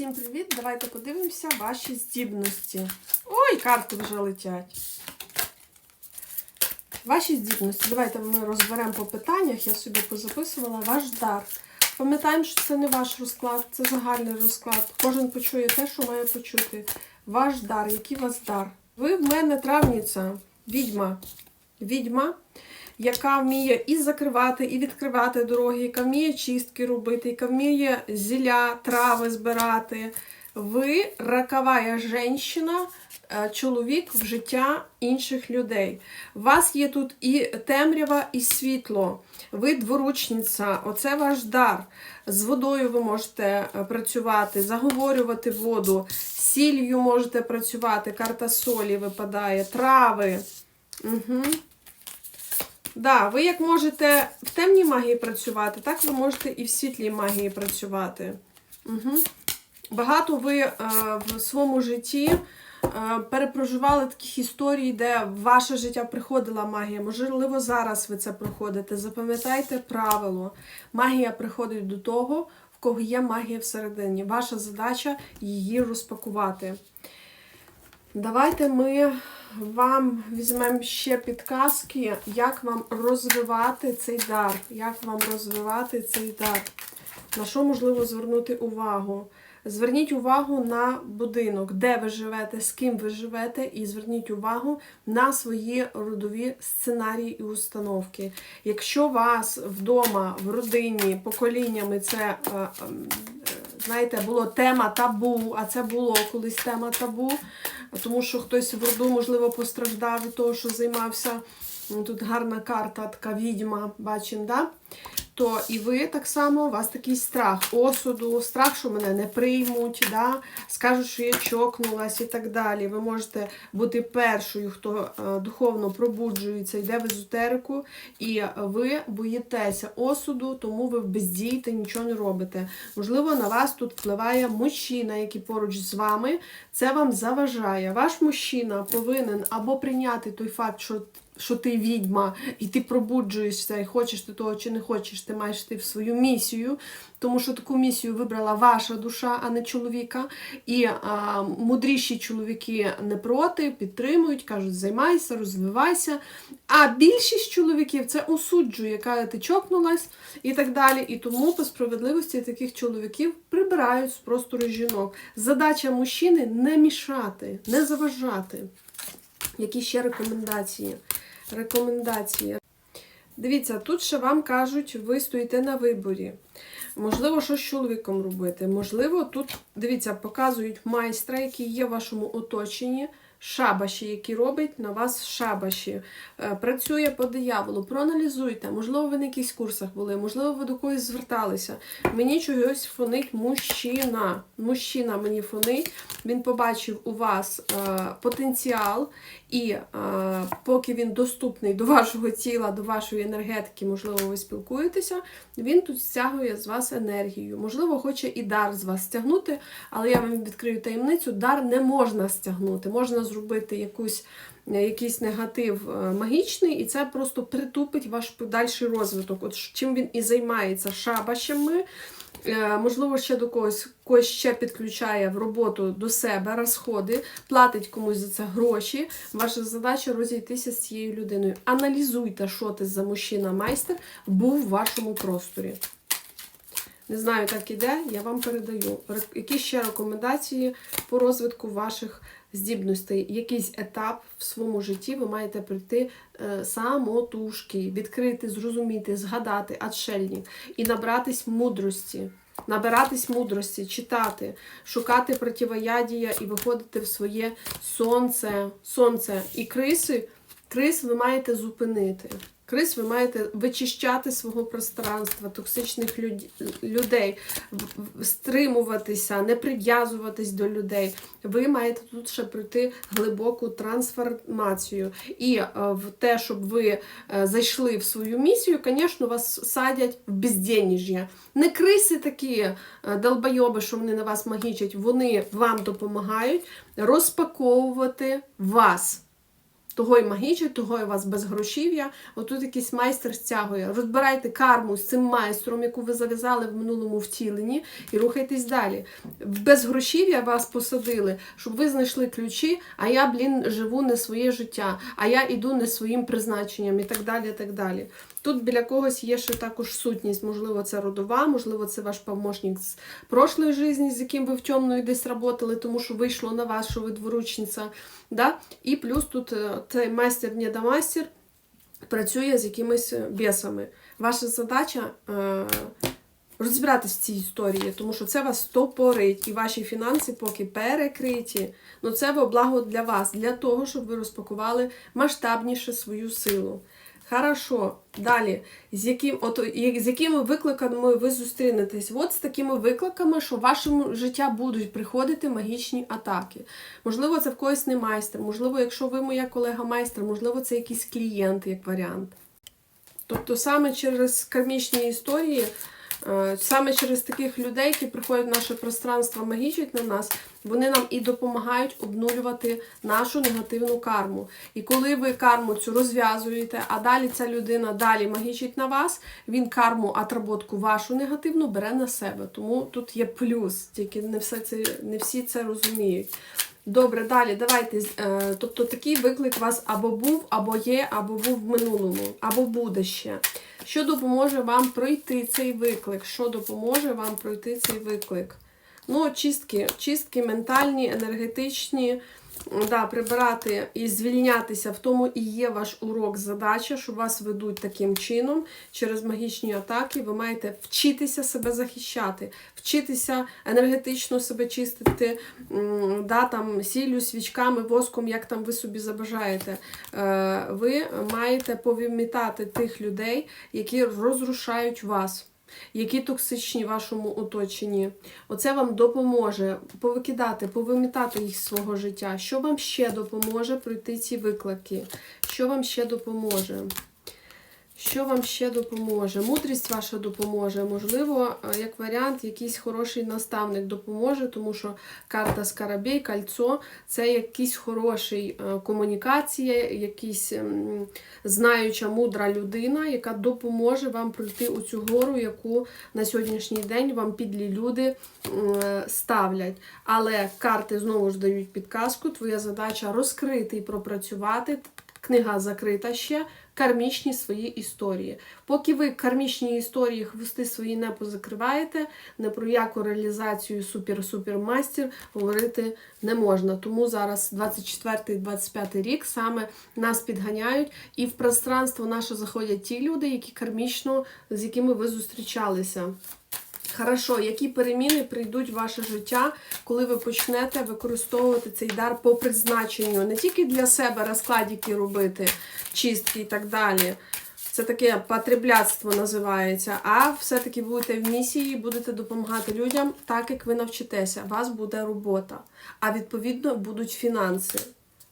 Всім привіт! Давайте подивимося ваші здібності. Ой, карти вже летять. Ваші здібності. Давайте ми розберемо по питаннях. Я собі позаписувала ваш дар. Пам'ятаємо, що це не ваш розклад, це загальний розклад. Кожен почує те, що має почути. Ваш дар, який у вас дар. Ви в мене травниця, відьма. Відьма, яка вміє і закривати, і відкривати дороги, яка вміє чистки робити, яка вміє зілля, трави збирати. Ви ракова жінка, е, чоловік в життя інших людей. У вас є тут і темрява, і світло. Ви дворучниця, оце ваш дар. З водою ви можете е, працювати, заговорювати воду, сіллю можете працювати, карта солі випадає, трави. Угу. Да, ви як можете в темній магії працювати, так ви можете і в світлій магії працювати. Угу. Багато ви е, в своєму житті е, перепроживали таких історій, де в ваше життя приходила магія. Можливо, зараз ви це проходите. Запам'ятайте правило. Магія приходить до того, в кого є магія всередині. Ваша задача її розпакувати. Давайте ми вам візьмемо ще підказки, як вам розвивати цей дар. Як вам розвивати цей дар? На що можливо звернути увагу? Зверніть увагу на будинок, де ви живете, з ким ви живете, і зверніть увагу на свої родові сценарії і установки. Якщо вас вдома, в родині, поколіннями це. Знаєте, було тема табу, а це було колись тема табу, тому що хтось в роду, можливо, постраждав від того, що займався. Тут гарна карта, така відьма, бачимо, да? То і ви так само, у вас такий страх осуду, страх, що мене не приймуть, да? скажуть, що я чокнулась і так далі. Ви можете бути першою, хто е, духовно пробуджується, йде в езотерику, і ви боїтеся осуду, тому ви бездієте, нічого не робите. Можливо, на вас тут впливає мужчина, який поруч з вами, це вам заважає. Ваш мужчина повинен або прийняти той факт, що що ти відьма, і ти пробуджуєшся, і хочеш ти того чи не хочеш, ти маєш йти в свою місію, тому що таку місію вибрала ваша душа, а не чоловіка. І а, мудріші чоловіки не проти, підтримують, кажуть, займайся, розвивайся. А більшість чоловіків це осуджує, яка ти чокнулась і так далі. І тому по справедливості таких чоловіків прибирають з простору жінок. Задача мужчини не мішати, не заважати. Які ще рекомендації? Рекомендації. Дивіться, тут ще вам кажуть, ви стоїте на виборі. Можливо, що з чоловіком робити. Можливо, тут, дивіться, показують майстра, який є в вашому оточенні, шабаші, які робить на вас шабаші. Е, Працює по дияволу. Проаналізуйте. Можливо, ви на якихось курсах були, можливо, ви до когось зверталися. Мені чогось фонить мужчина. Мужчина мені фонить. Він побачив у вас е, потенціал, і е, поки він доступний до вашого тіла, до вашої енергетики, можливо, ви спілкуєтеся, він тут стягує з вас енергію. Можливо, хоче і дар з вас стягнути, але я вам відкрию таємницю: дар не можна стягнути. Можна зробити якусь. Якийсь негатив е, магічний, і це просто притупить ваш подальший розвиток. От чим він і займається шабашами. Е, Можливо, ще до когось когось ще підключає в роботу до себе розходи, платить комусь за це гроші. Ваша задача розійтися з цією людиною. Аналізуйте, що ти за мужчина-майстер був в вашому просторі. Не знаю, так іде, я вам передаю. Які ще рекомендації по розвитку ваших здібностей? Якийсь етап в своєму житті ви маєте прийти е, самотужки, відкрити, зрозуміти, згадати, отшельник і набратись мудрості. Набиратись мудрості, читати, шукати противоядія і виходити в своє сонце. сонце. І криси, крис ви маєте зупинити. Крис ви маєте вичищати свого пространства, токсичних люд... людей, стримуватися, не прив'язуватись до людей. Ви маєте тут ще пройти глибоку трансформацію. І е, в те, щоб ви е, зайшли в свою місію, звісно, вас садять в безденніжжя. Не криси такі е, долбойоби, що вони на вас магічать, вони вам допомагають розпаковувати вас. Того й магіча, того і вас безгрошів'я. Отут якийсь майстер стягує. Розбирайте карму з цим майстром, яку ви зав'язали в минулому втіленні, і рухайтесь далі. Без грошів'я вас посадили, щоб ви знайшли ключі, а я, блін, живу не своє життя, а я іду не своїм призначенням і так далі. і так далі. Тут біля когось є ще також сутність, можливо, це родова, можливо, це ваш помощник з прошлої житті, з яким ви в темної десь працювали, тому що вийшло на вас, що ви дворучниця. Да? І плюс тут е, цей майстер недомастер працює з якимись е, бісами. Ваша задача е, розібратися в цій історії, тому що це вас стопорить, і ваші фінанси поки перекриті. Ну це благо для вас, для того, щоб ви розпакували масштабніше свою силу. Хорошо, далі. З, яким, от, з якими викликами ви зустрінетесь? От з такими викликами, що в вашому життя будуть приходити магічні атаки. Можливо, це в когось не майстер, можливо, якщо ви моя колега майстер, можливо, це якийсь клієнт як варіант. Тобто саме через кармічні історії, саме через таких людей, які приходять в наше пространство, магічать на нас, вони нам і допомагають обнулювати нашу негативну карму. І коли ви карму цю розв'язуєте, а далі ця людина далі магічить на вас, він карму, отработку вашу негативну бере на себе. Тому тут є плюс, тільки не, все це, не всі це розуміють. Добре, далі, давайте. Е, тобто такий виклик у вас або був, або є, або був в минулому, або буде ще. Що допоможе вам пройти цей виклик? Що допоможе вам пройти цей виклик? Ну, чистки, чистки ментальні, енергетичні, да, прибирати і звільнятися в тому і є ваш урок, задача, що вас ведуть таким чином через магічні атаки. Ви маєте вчитися себе захищати, вчитися енергетично себе чистити, да, там, сіллю, свічками, воском, як там ви собі забажаєте. Е, Ви маєте повімітати тих людей, які розрушають вас які токсичні в вашому оточенні. Оце вам допоможе повикидати, повимітати їх з свого життя. Що вам ще допоможе пройти ці виклики? Що вам ще допоможе? Що вам ще допоможе? Мудрість ваша допоможе. Можливо, е, як варіант, якийсь хороший наставник допоможе, тому що карта Скарабей, кольцо це якийсь хороший е, комунікація, якийсь ем, знаюча, мудра людина, яка допоможе вам пройти у цю гору, яку на сьогоднішній день вам підлі люди е, ставлять. Але карти знову ж дають підказку. Твоя задача розкрити і пропрацювати. Книга закрита ще. Кармічні свої історії. Поки ви кармічні історії хвости свої не позакриваєте, не про яку реалізацію супер-супер-мастер говорити не можна. Тому зараз 24-25 рік саме нас підганяють, і в пространство наше заходять ті люди, які кармічно, з якими ви зустрічалися. Хорошо, які переміни прийдуть в ваше життя, коли ви почнете використовувати цей дар по призначенню, не тільки для себе розкладики робити, чистки і так далі. Це таке потребляцтво називається, а все-таки будете в місії, будете допомагати людям так, як ви навчитеся. У вас буде робота, а відповідно будуть фінанси.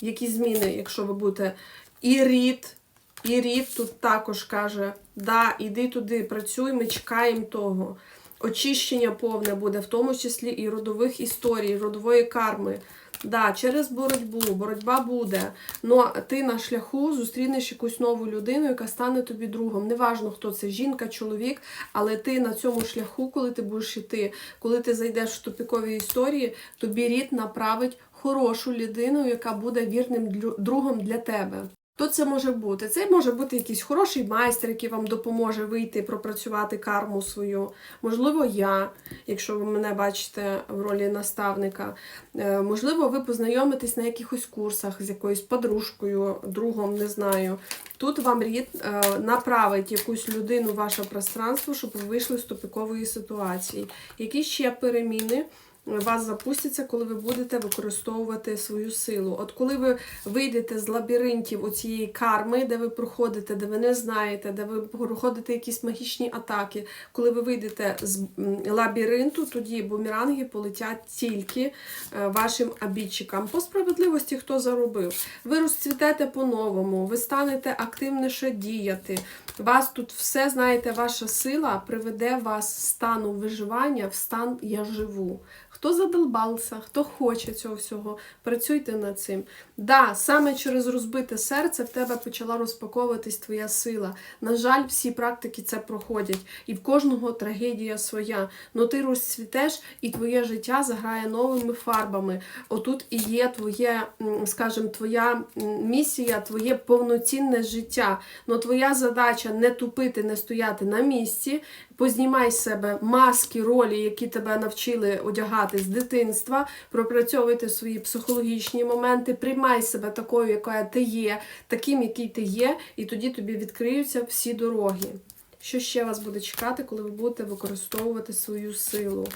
Які зміни, якщо ви будете і рід, і рід тут також каже: да, іди туди, працюй, ми чекаємо того. Очищення повне буде, в тому числі і родових історій, родової карми. Да, через боротьбу, боротьба буде. Ну ти на шляху зустрінеш якусь нову людину, яка стане тобі другом. Неважно, хто це жінка, чоловік, але ти на цьому шляху, коли ти будеш йти, коли ти зайдеш в тупікові історії, тобі рід направить хорошу людину, яка буде вірним другом для тебе. Хто це може бути? Це може бути якийсь хороший майстер, який вам допоможе вийти, пропрацювати карму свою. Можливо, я, якщо ви мене бачите в ролі наставника. Е, Можливо, ви познайомитесь на якихось курсах з якоюсь подружкою, другом, не знаю. Тут вам рід е, направить якусь людину в ваше пространство, щоб ви вийшли з тупікової ситуації. Які ще переміни? Вас запустяться, коли ви будете використовувати свою силу. От коли ви вийдете з лабіринтів оцієї карми, де ви проходите, де ви не знаєте, де ви проходите якісь магічні атаки, коли ви вийдете з лабіринту, тоді бумеранги полетять тільки е, вашим обідчикам. По справедливості, хто заробив. Ви розцвітете по-новому, ви станете активніше діяти. Вас тут все, знаєте, ваша сила приведе вас з стану виживання в стан я живу. Хто задолбався, хто хоче цього всього, працюйте над цим. Да, саме через розбите серце в тебе почала розпаковуватись твоя сила. На жаль, всі практики це проходять, і в кожного трагедія своя. Но ти розцвітеш, і твоє життя заграє новими фарбами. Отут і є твоє, скажімо, твоя місія, твоє повноцінне життя. Но твоя задача не тупити, не стояти на місці. Познімай з себе маски, ролі, які тебе навчили одягати з дитинства, пропрацьовуйте свої психологічні моменти, приймай себе такою, яка ти є, таким, який ти є, і тоді тобі відкриються всі дороги. Що ще вас буде чекати, коли ви будете використовувати свою силу?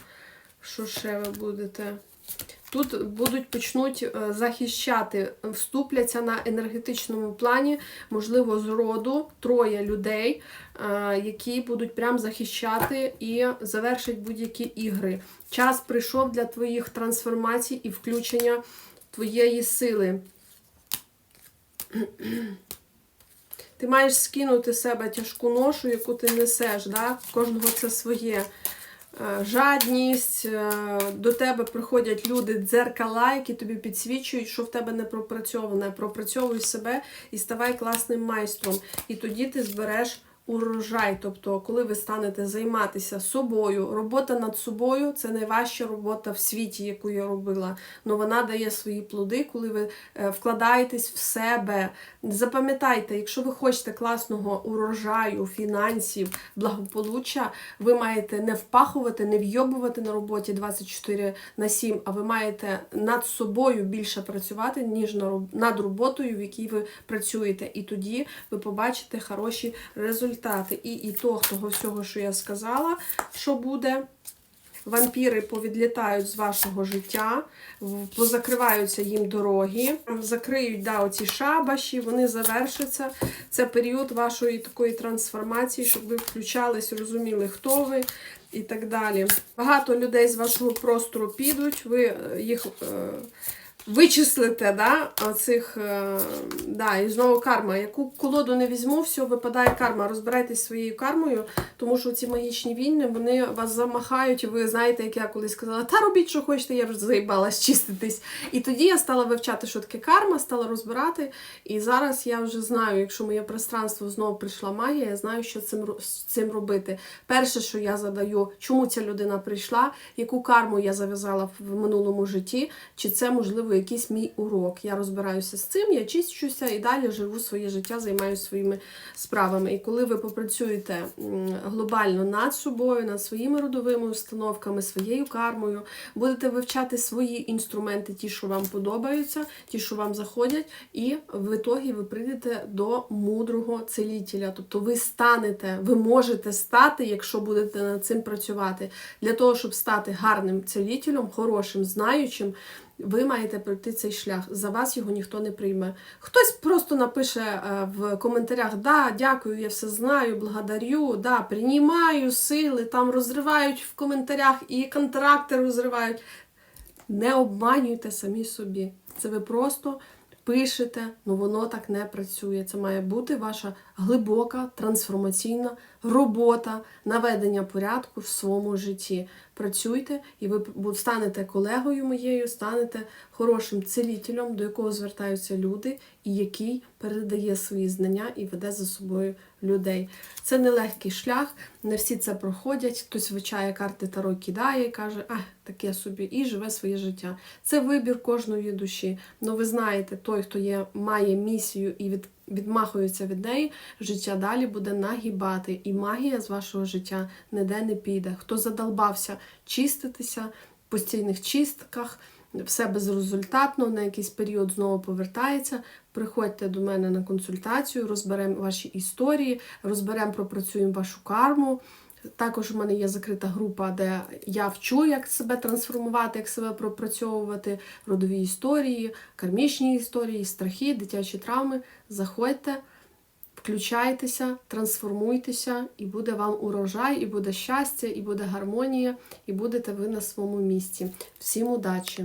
Що ще ви будете? Тут будуть почнуть е, захищати, вступляться на енергетичному плані, можливо, з роду троє людей, е, які будуть прям захищати і завершать будь-які ігри. Час прийшов для твоїх трансформацій і включення твоєї сили. Ти маєш скинути з себе тяжку ношу, яку ти несеш. Да? Кожного це своє. Е, Жадність, е, до тебе приходять люди, дзеркала, які тобі підсвічують, що в тебе не пропрацьоване. Пропрацьовуй себе і ставай класним майстром. І тоді ти збереш урожай. Тобто, коли ви станете займатися собою, робота над собою це найважча робота в світі, яку я робила. Но вона дає свої плоди, коли ви е, вкладаєтесь в себе. Запам'ятайте, якщо ви хочете класного урожаю, фінансів, благополуччя, ви маєте не впахувати, не вйобувати на роботі 24 на 7, а ви маєте над собою більше працювати, ніж над роботою, в якій ви працюєте. І тоді ви побачите хороші результати. І ітог того всього, що я сказала, що буде. Вампіри повідлітають з вашого життя, позакриваються їм дороги, закриють да, оці шабаші, вони завершаться. Це період вашої такої трансформації, щоб ви включались, розуміли, хто ви і так далі. Багато людей з вашого простору підуть, ви е, їх. е, Вичислите, да, оцих, е, да, і знову карма. Яку колоду не візьму, все, випадає карма. Розбирайтесь своєю кармою, тому що ці магічні війни вони вас замахають, і ви знаєте, як я колись сказала, та робіть, що хочете, я вже заїбалась чиститись. І тоді я стала вивчати, що таке карма, стала розбирати. І зараз я вже знаю, якщо моє пространство знову прийшла магія, я знаю, що цим, цим робити. Перше, що я задаю, чому ця людина прийшла, яку карму я зав'язала в минулому житті, чи це можливо якийсь мій урок. Я розбираюся з цим, я чищуся і далі живу своє життя, займаюся своїми справами. І коли ви попрацюєте глобально над собою, над своїми родовими установками, своєю кармою, будете вивчати свої інструменти, ті, що вам подобаються, ті, що вам заходять, і в ітогі ви прийдете до мудрого целітеля. Тобто ви станете, ви можете стати, якщо будете над цим працювати. Для того, щоб стати гарним целітелем, хорошим, знаючим. Ви маєте пройти цей шлях. За вас його ніхто не прийме. Хтось просто напише е, в коментарях: Да, дякую, я все знаю, благодарю, да, приймаю сили, там розривають в коментарях і контракти розривають. Не обманюйте самі собі. Це ви просто пишете, але воно так не працює. Це має бути ваша глибока трансформаційна робота, наведення порядку в своєму житті. Працюйте, і ви станете колегою моєю, станете хорошим целітелем, до якого звертаються люди, і який передає свої знання і веде за собою людей. Це нелегкий шлях, не всі це проходять. Хтось вивчає карти Таро кидає і каже, а, таке собі, і живе своє життя. Це вибір кожної душі. Ну ви знаєте, той, хто є, має місію і від, відмахується від неї, життя далі буде нагибати, і магія з вашого життя ніде не піде. Хто задолбався чиститися в постійних чистках, все безрезультатно, на якийсь період знову повертається. Приходьте до мене на консультацію, розберемо ваші історії, розберемо, пропрацюємо вашу карму. Також у мене є закрита група, де я вчу, як себе трансформувати, як себе пропрацьовувати, родові історії, кармічні історії, страхи, дитячі травми. Заходьте, включайтеся, трансформуйтеся, і буде вам урожай, і буде щастя, і буде гармонія, і будете ви на своєму місці. Всім удачі!